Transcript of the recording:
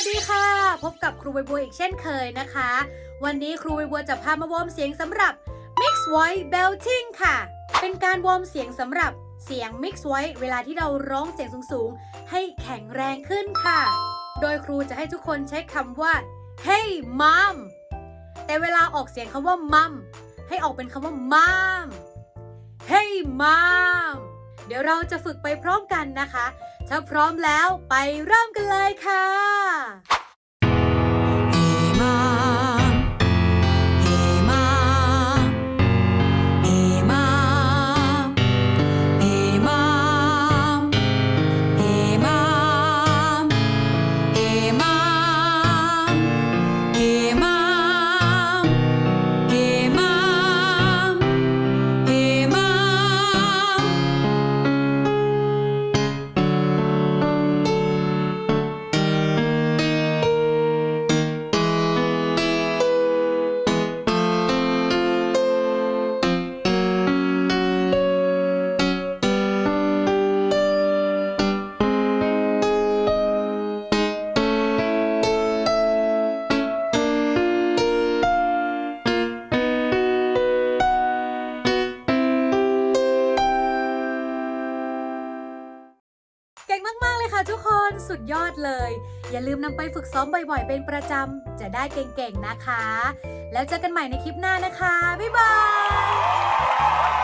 สดีค่ะ พบกับครูใบบัวอีกเช่นเคยนะคะ วันนี้ครูใบบัวจะพามาวอร์มเสียงสำหรับ Mix Voice Belting ค่ะ เป็นการวอร์มเสียงสำหรับเสียง Mix Voice เวลาที่เราร้องเสียงสูงๆ ให้แข็งแรงขึ้นค่ะ โดยครูจะให้ทุกคนใช้คำว่า Hey mom แต่เวลาออกเสียงคำว่า mom ให้ออกเป็นคำว่า mom Hey mom เดี๋ยวเราจะฝึกไปพร้อมกันนะคะ ถ้าพร้อมแล้วไปเริ่มกันเลยค่ะ เก่งมาก ๆ เลยค่ะทุกคนสุดยอดเลย อย่าลืมนำไปฝึกซ้อมบ่อย ๆ เป็นประจำ จะได้เก่ง ๆ นะคะ แล้วเจอกันใหม่ในคลิปหน้านะคะ บ๊ายบาย